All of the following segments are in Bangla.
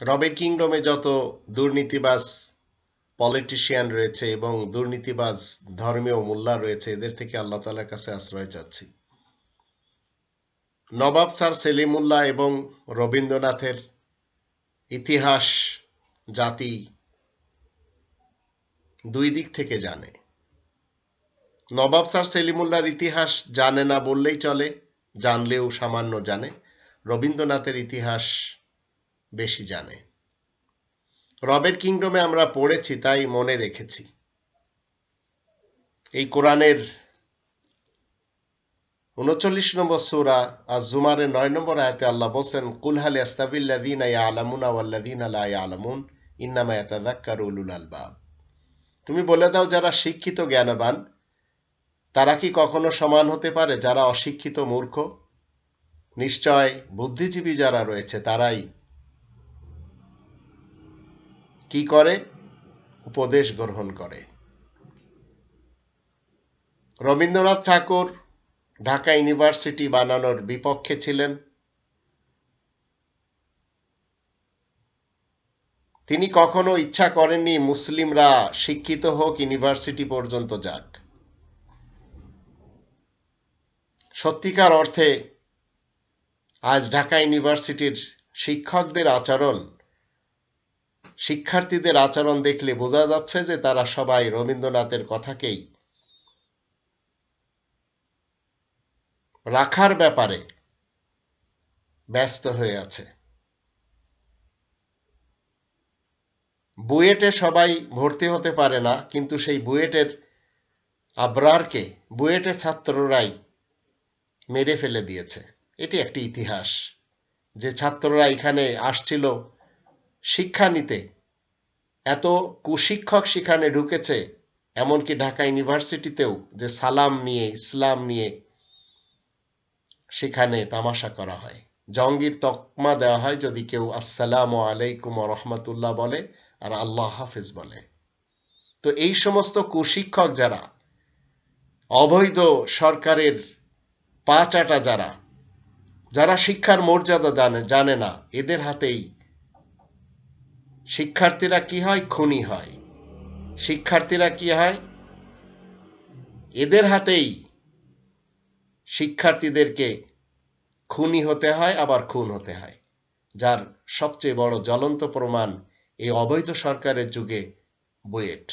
রবের কিংডমে যত দুর্নীতিবাজ পলিটিশিয়ান রয়েছে এবং দুর্নীতিবাজ ধর্মীয় মোল্লা রয়েছে, এদের থেকে আল্লাহ তালার কাছে আশ্রয় চাচ্ছি। নবাব স্যার সেলিমুল্লাহ এবং রবীন্দ্রনাথের ইতিহাস, জাতি দুই দিক থেকে জানে। নবাব স্যার সেলিমুল্লাহর ইতিহাস জানে না বললেই চলে, জানলেও সামান্য জানে। রবীন্দ্রনাথের ইতিহাস বেশি জানে। রবের কিংডমে আমরা পড়েছি, তাই মনে রেখেছি। এই কোরআনের উনচল্লিশ নম্বর সুরা আর জুমারের নয় নম্বর আয়তে আল্লাহ বলছেন কুলহাল আস্তাবিল্লাদিন আলামুনা ওয়াল্লাদিন আলা আলামুন ইন্নামা ইয়াতাযাক্কারু উলুল আলবাব। তুমি বলে দাও, যারা শিক্ষিত জ্ঞানবান, তারা কি কখনো সমান হতে পারে? যারা অশিক্ষিত মূর্খ, নিশ্চয় বুদ্ধিজীবী যারা রয়েছে, তারাই কি করে? উপদেশ গ্রহণ করে। রবীন্দ্রনাথ ঠাকুর ঢাকা ইউনিভার্সিটি বানানোর বিপক্ষে ছিলেন। তিনি কখনো ইচ্ছা করেননি মুসলিমরা শিক্ষিত হোক, ইউনিভার্সিটি পর্যন্ত যাক। সত্যিকার অর্থে আজ ঢাকা ইউনিভার্সিটির শিক্ষকদের আচরণ শিক্ষার্থীদের আচরণ দেখলে বোঝা যাচ্ছে যে তারা সবাই রবীন্দ্রনাথের কথাকেই রাখার ব্যাপারে ব্যস্ত হয়ে আছে। বুয়েটে সবাই ভর্তি হতে পারে না, কিন্তু সেই বুয়েটের আবরারকে বুয়েটের ছাত্ররাই মেরে ফেলে দিয়েছে। এটি একটি ইতিহাস। যে ছাত্ররা এখানে আসছিল শিক্ষা নিতে। এত কুশিক্ষক সেখানে ঢুকেছে, এমনকি ঢাকা ইউনিভার্সিটিতেও যে সালাম নিয়ে, ইসলাম নিয়ে সেখানে তামাশা করা হয়। জঙ্গির তকমা দেওয়া হয় যদি কেউ আসসালাম আলাইকুম রহমতুল্লাহ বলে আর আল্লাহ হাফিজ বলে। তো এই সমস্ত কুশিক্ষক যারা, অবৈধ সরকারের পা চাটা যারা যারা শিক্ষার মর্যাদা জানে জানে না, এদের হাতেই শিক্ষার্থীরা কি হয়? খুনি হয়। শিক্ষার্থীরা কি হয়? এদের হাতেই শিক্ষার্থীদেরকে খুনি হতে হয়, আবার খুন হতে হয়। যার সবচেয়ে বড় জ্বলন্ত প্রমাণ এই অবৈধ সরকারের যুগে বুয়েট,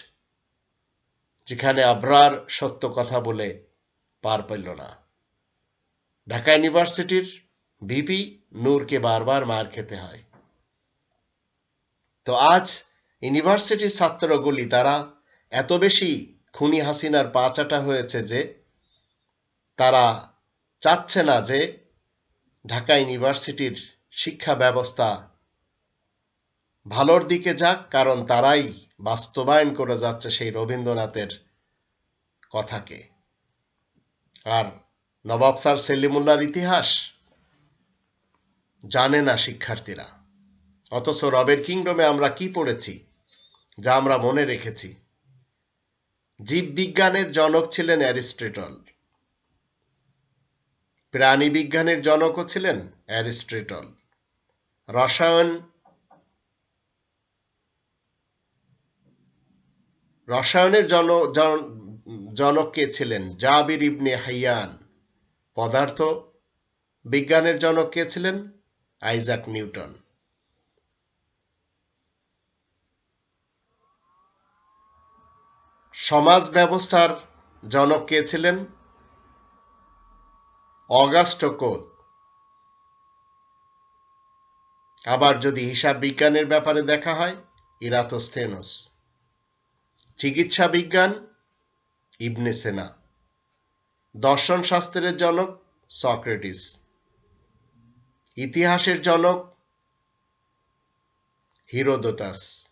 যেখানে আবরার সত্য কথা বলে পার পেল না। ঢাকা ইউনিভার্সিটির ভিপি নূরকে বারবার মার খেতে হয়। তো আজ ইউনিভার্সিটির ছাত্রগুলি তারা এত বেশি খুনি হাসিনার পাচাটা হয়েছে যে তারা চাচ্ছে না যে ঢাকা ইউনিভার্সিটির শিক্ষা ব্যবস্থা ভালোর দিকে যাক, কারণ তারাই বাস্তবায়ন করে যাচ্ছে সেই রবীন্দ্রনাথের কথাকে। আর নবাব স্যার সেলিমুল্লার ইতিহাস জানে না শিক্ষার্থীরা। অথচ রবের কিংডমে আমরা কি পড়েছি, যা আমরা মনে রেখেছি। জীববিজ্ঞানের জনক ছিলেন অ্যারিস্টটল। প্রাণী বিজ্ঞানের জনকও ছিলেন অ্যারিস্টটল। রসায়ন, রসায়নের জন জনক কে ছিলেন? Jabir ibn Hayyan. পদার্থ বিজ্ঞানের জনক কে ছিলেন? Isaac Newton. সমাজ ব্যবস্থার জনক কে ছিলেন? Auguste Comte. আবার যদি হিসাব বিজ্ঞানের ব্যাপারে দেখা হয় ইরাতোস্থেনস চিকিৎসা বিজ্ঞান, ইবনে সেনা। দর্শন শাস্ত্রের জনক, সক্রেটিস। ইতিহাসের জনক, হিরোদোতাস।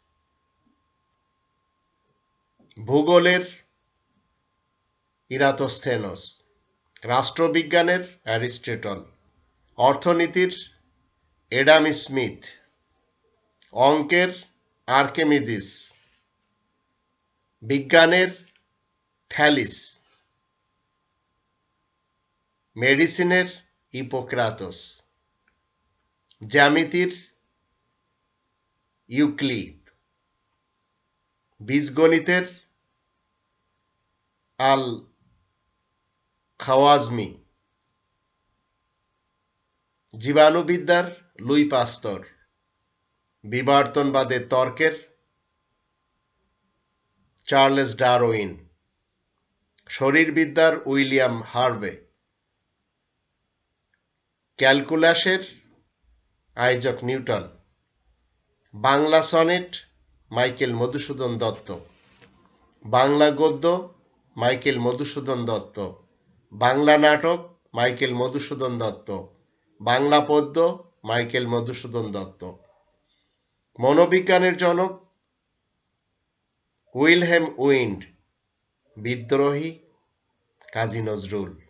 ভূগোলের ইরাতোস্থেনস রাষ্ট্রবিজ্ঞানের অ্যারিস্টটল, অর্থনীতির এডাম স্মিথ, অঙ্কের আর্কেমিদিস বিজ্ঞানের থ্যালিস, মেডিসিনের ইপোক্রাতস, জ্যামিতির ইউক্লিপ, বীজগণিতের আল খাওয়াজমি, জীবাণুবিদ্যার লুই পাস্তর বিবর্তনবাদের তর্কের, চার্লেস ডারউইন, শরীরবিদ্যার William Harvey, ক্যালকুলাসের Isaac Newton, Bangla sonnet Michael Madhusudan Dutt, Bangla গদ্য মাইকেল মধুসূদন দত্ত। বাংলা নাটক, মাইকেল মধুসূদন দত্ত। বাংলা পদ্য, মাইকেল মধুসূদন দত্ত। মনোবিজ্ঞানের জনক, উইলহেম উইন্ড। বিদ্রোহী, কাজী নজরুল।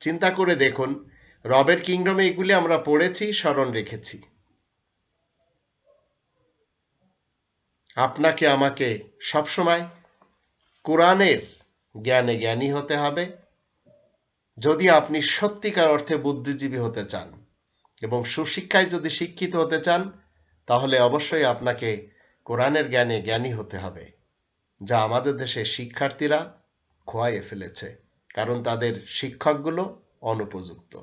চিন্তা করে দেখুন, রবের কিংডমে এগুলি আমরা পড়েছি, স্মরণ রেখেছি। আপনাকে, আমাকে সবসময় কোরআনের জ্ঞানে জ্ঞানী হতে হবে। যদি আপনি সত্যিকার অর্থে বুদ্ধিজীবী হতে চান এবং সুশিক্ষায় যদি শিক্ষিত হতে চান, তাহলে অবশ্যই আপনাকে কোরআনের জ্ঞানে জ্ঞানী হতে হবে, যা আমাদের দেশের শিক্ষার্থীরা খোয়াইয়ে ফেলেছে, কারণ তাদের শিক্ষকগুলো অনুপযুক্ত।